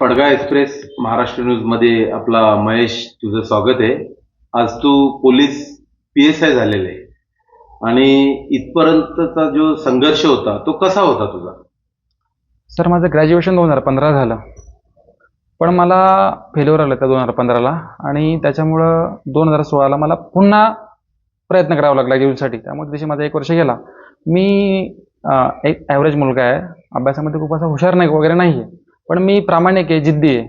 फडगा express Maharashtra न्यूजमध्ये आपला महेश तुझं स्वागत आहे. आज तू पोलीस पी एस आय झालेला आहे. आणि इथपर्यंतचा जो संघर्ष होता तो कसा होता तुझा? सर माझं ग्रॅज्युएशन दोन हजार पंधरा झालं. पण मला फेल्युअर आलं त्या दोन हजार पंधराला आणि त्याच्यामुळं दोन हजार सोळाला मला पुन्हा प्रयत्न करावा लागला ग्रॅज्युएशनसाठी त्यामुळे त्याची माझा एक वर्ष गेला. मी अं, एक ॲव्हरेज मुलगा आहे. अभ्यासामध्ये खूप असा हुशार नाही वगैरे नाही आहे पण मी प्रामाणिक आहे जिद्दी आहे.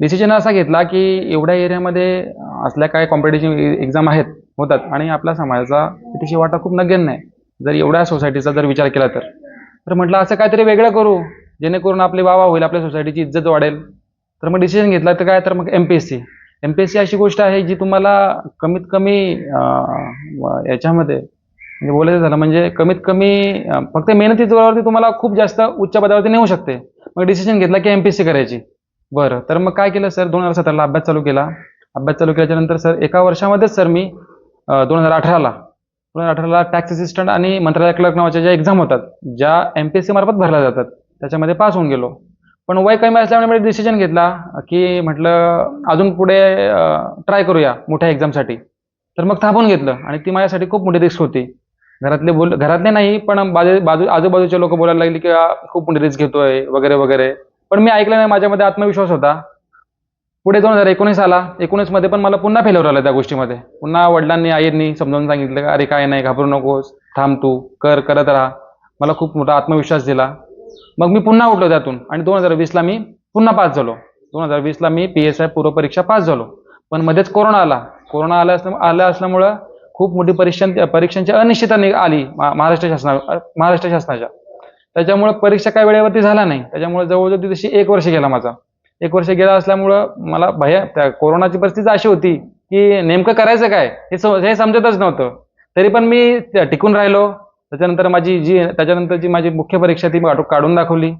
डिसिजन असा घेतला की एवढ्या एरियामध्ये असल्या काय कॉम्पिटिटिव्ह एक्झाम आहेत होतात. आणि आपल्या समाजाचा तिची वाटा खूप नगण्य आहे. जर एवढ्या सोसायटीचा जर विचार केला तर. तर म्हटलं असं काहीतरी वेगळं करू. जेणेकरून आपली वावा होईल आपल्या सोसायटीची इज्जत वाढेल. तर मग डिसिजन घेतला तर काय? तर मग M P S C M P S C अशी गोष्ट आहे जी तुम्हाला कमीत कमी याच्यामध्ये म्हणजे बोलायचं झालं म्हणजे कमीत कमी फक्त मेहनती जोरावरती तुम्हाला खूप जास्त उच्च पदावरती नेऊ शकते. मग डिसिजन घेतला की एम पी सी करायची. बरं तर मग काय केलं सर दोन हजार सतराला अभ्यास चालू केला. अभ्यास चालू केल्याच्यानंतर सर एका वर्षामध्येच सर मी दोन हजार अठराला दोन हजार अठराला टॅक्स असिस्टंट आणि मंत्रालय क्लर्क नावाच्या ज्या एक्झाम होतात ज्या एम पी एस सी मार्फत भरल्या जातात त्याच्यामध्ये पास होऊन गेलो. पण वय कमी असल्यामुळे मी डिसिजन घेतला की म्हटलं अजून पुढे ट्राय करूया मोठ्या एक्झामसाठी तर मग थांबून घेतलं आणि ती माझ्यासाठी खूप मोठी रिस्क होती. घरातले बोल घरातले नाही पण बाजू बाजू आजूबाजूचे लोक बोलायला लागले की खूप रिस्क घेतोय वगैरे वगैरे. पण मी ऐकलं नाही माझ्यामध्ये आत्मविश्वास होता. पुढे दोन हजार एकोणीस आला. एकोणीसमध्ये पण मला पुन्हा फेलवर आलं त्या गोष्टीमध्ये. पुन्हा वडिलांनी आईंनी समजावून सांगितलं अरे काय नाही घाबरू नकोस. थांब तू. कर करत राहा. मला खूप मोठा आत्मविश्वास दिला. मग मी पुन्हा उठलो त्यातून. आणि दोन हजार वीसला मी पुन्हा पास झालो. दोन हजार वीसला मी पी एस आय पूर्व परीक्षा पास झालो. पण मध्येच कोरोना आला. कोरोना आला असल्या आला असल्यामुळं खूप मोठी परीक्षा परीक्षांची अनिश्चितता नि- आली महाराष्ट्र शासना महाराष्ट्र शासनाच्या. त्याच्यामुळं परीक्षा काय वेळेवरती झाला नाही. त्याच्यामुळे जवळजवळ ती तशी एक वर्ष गेला माझा. एक वर्ष गेला असल्यामुळं मला भया त्या कोरोनाची परिस्थिती अशी होती की नेमकं करायचं काय? हे हे समजतच नव्हतं. तरी पण मी टिकून राहिलो. त्याच्यानंतर माझी जी त्याच्यानंतर जी माझी मुख्य परीक्षा ती काढून दाखवली.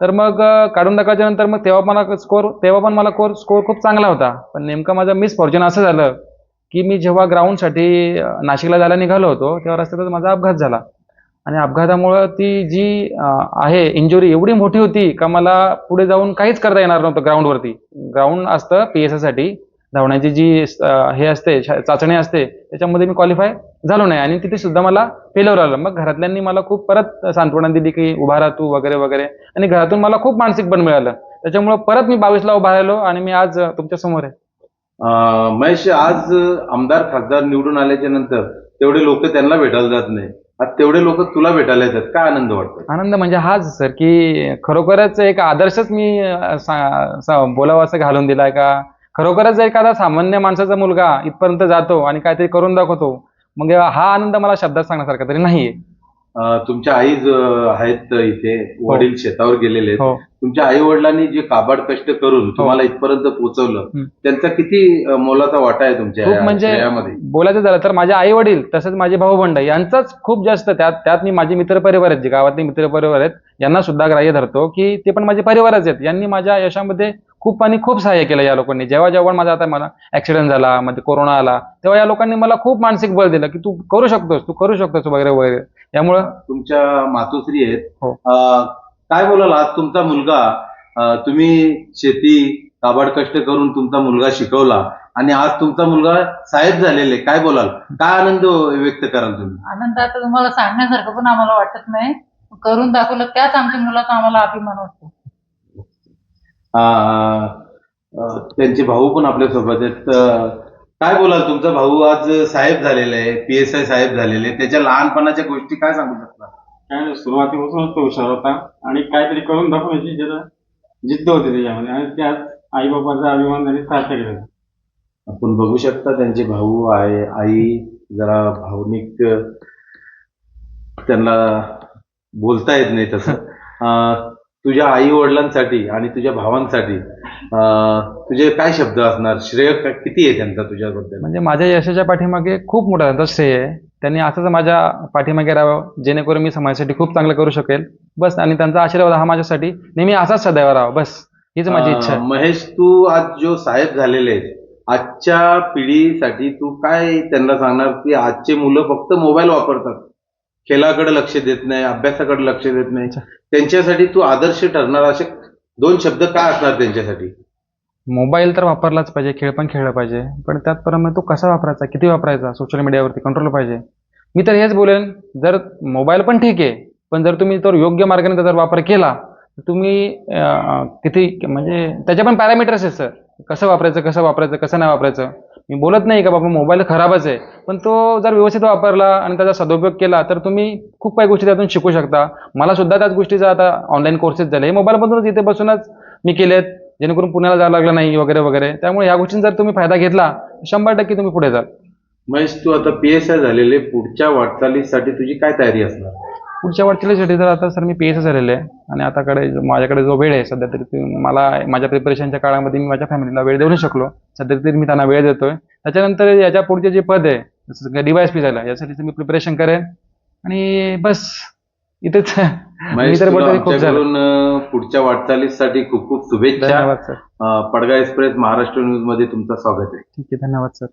तर मग काढून दाखवल्यानंतर मग तेव्हा मला स्कोर तेव्हा पण मला कोर स्कोर खूप चांगला होता. पण नेमकं माझा मिस फॉर्च्युन असं झालं की मी जेव्हा ग्राउंडसाठी नाशिकला जायला निघालो होतो तेव्हा रस्त्यातच माझा अपघात झाला. आणि अपघातामुळं ती जी आहे इंजुरी एवढी मोठी होती का मला पुढे जाऊन काहीच करता येणार नव्हतं ग्राउंडवरती ग्राउंड असतं पी एससाठी. धावण्याची जी हे असते चाचणी असते त्याच्यामध्ये मी क्वालिफाय झालो नाही. आणि तिथे सुद्धा मला फेलवर आलं. मग घरातल्यांनी मला खूप परत सांत्वना दिली की उभा राहा तू वगैरे वगैरे. आणि घरातून मला खूप मानसिक पण मिळालं. त्याच्यामुळं परत मी बावीसला उभा राहिलो आणि मी आज तुमच्यासमोर आहे. महेश आज आमदार खासदार निवडून आल्याच्यानंतर तेवढे लोक त्यांना भेटायला जात नाही. आज तेवढे लोक तुला भेटायला येतात. काय आनंद वाटतो आनंद म्हणजे हाच सर की खरोखरच एक आदर्शच मी अं, बोलावं असं घालून दिलाय का? खरोखरच एखादा सामान्य माणसाचा मुलगा इथपर्यंत जातो आणि काहीतरी करून दाखवतो मग हा आनंद मला शब्दात सांगण्यासारखा तरी नाहीये. अं, तुमच्या आई ज- आहेत इथे वडील शेतावर गेलेले आहेत. हो. तुमच्या आई वडिलांनी जे काबाड कष्ट करून तुम्हाला इथपर्यंत पोहोचवलं हं. त्यांचा किती अं, मोलाचा वाटा आहे तुमच्या खूप या म्हणजे श्रेयामध्ये बोलायचं झालं तर माझे आई वडील तसंच माझे भाऊ बंड यांचाच खूप जास्त त्यात त्यात मी माझे मित्रपरिवार आहेत जे गावातले मित्रपरिवार आहेत यांना सुद्धा ग्राह्य धरतो की ते पण माझे परिवारच आहेत. यांनी माझ्या यशामध्ये खूप आणि खूप सहाय्य केलं या लोकांनी. जेव्हा जेव्हा माझा आता मला ऍक्सिडेंट झाला म्हणजे कोरोना आला तेव्हा या लोकांनी मला खूप मानसिक बळ दिलं की तू करू शकतोस तू करू शकतोस वगैरे वगैरे. त्यामुळं तुमच्या मातोश्री आहेत. हो. अं, काय बोलाल? आज तुमचा मुलगा अं, तुम्ही शेती काबाड कष्ट करून तुमचा मुलगा शिकवला आणि आज तुमचा मुलगा साहेब झालेले काय बोलाल? काय आनंद व्यक्त कराल तुम्ही? आनंद आता तुम्हाला सांगण्यासारखं पण आम्हाला वाटत नाही. करून दाखवलं त्याच आमच्या मुलाचा आम्हाला अभिमान वाटतो. अं, अं, त्यांचे भाऊ पण आपल्यासोबत आहेत. अं, काय बोलाल तुमचा भाऊ? आज साहेब झालेला आहे पी एस आय साहेब झालेले आहे. त्याच्या लहानपणाच्या गोष्टी काय सांगू शकता? काय नाही सुरुवातीपासूनच तो हुशार होता. आणि काहीतरी करून दाखवण्याची जरा जिद्द होती त्याच्यामध्ये. आणि त्यात आई बाबाचा अभिमान त्यांनी सार्थ केला. आपण बघू शकता त्यांचे भाऊ आहे आई जरा भावनिक त्यांना बोलता येत नाही तसं. अं, तुझ्या आई वडिलांसाठी आणि तुझ्या भावांसाठी तुझे काय शब्द असणार? श्रेय किती आहे त्यांचा तुझ्याबद्दल? म्हणजे माझ्या यशाच्या पाठीमागे खूप मोठा त्यांचा श्रेय आहे. त्यांनी असंच माझ्या पाठीमागे राहावं जेणेकरून मी समाजासाठी खूप चांगलं करू शकेल. बस आणि त्यांचा आशीर्वाद हा माझ्यासाठी नेहमी असाच सदैव राहावा. बस हीच माझी इच्छा आहे. महेश तू आज जो साहेब झालेले आहेत आजच्या पिढीसाठी तू काय त्यांना सांगणार की आजचे मुलं फक्त मोबाईल वापरतात? खेळाकडे लक्ष देत नाही अभ्यासाकडे लक्ष देत नाही. त्यांच्यासाठी तू आदर्श ठरणार असे दोन शब्द काय असणार त्यांच्यासाठी? मोबाईल तर वापरलाच पाहिजे खेळ पण खेळला पाहिजे. पण त्यात परत तो कसा वापरायचा किती वापरायचा? सोशल मीडियावरती कंट्रोल पाहिजे. मी तर हेच बोलेन जर मोबाईल पण ठीक आहे पण जर तुम्ही तर योग्य मार्गाने त्याचा वापर केला तर तुम्ही किती म्हणजे त्याचे पण पॅरामीटर्स आहेत सर कसं वापरायचं कसं वापरायचं कसं नाही वापरायचं? मी बोलत नाही का बाबा मोबाईल खराबच आहे. पण तो जर व्यवस्थित वापरला आणि त्याचा सदुपयोग केला तर तुम्ही खूप काही गोष्टी त्यातून शिकू शकता. मला सुद्धा त्याच गोष्टीचा आता ऑनलाईन कोर्सेस झाले. हे मोबाईलमधूनच इथे बसूनच मी केलेत जेणेकरून पुण्याला जायला लागलं नाही वगैरे वगैरे. त्यामुळे या गोष्टींचा जर तुम्ही फायदा घेतला शंभर टक्के तुम्ही पुढे जाल. महेश तू आता पी एस आय झालेले पुढच्या वाटचालीसाठी तुझी काय तयारी असणार? पुढच्या वाटचालीसाठी तर आता सर मी पी एस झालेलं आहे आणि आताकडे माझ्याकडे जो वेळ आहे सध्या तरी मला माझ्या प्रिपरेशनच्या काळामध्ये मी माझ्या फॅमिलीला वेळ देऊ नाही शकलो. सध्या तरी मी त्यांना वेळ देतोय. त्याच्यानंतर याच्या पुढचे जे पद आहे जसं डीवायस पी झालं यासाठी मी प्रिपरेशन करेन. आणि बस इथेच. पुढच्या वाटचालीसाठी खूप खूप शुभेच्छा. पडगा एक्सप्रेस महाराष्ट्र न्यूजमध्ये तुमचं स्वागत आहे. ठीक आहे धन्यवाद सर.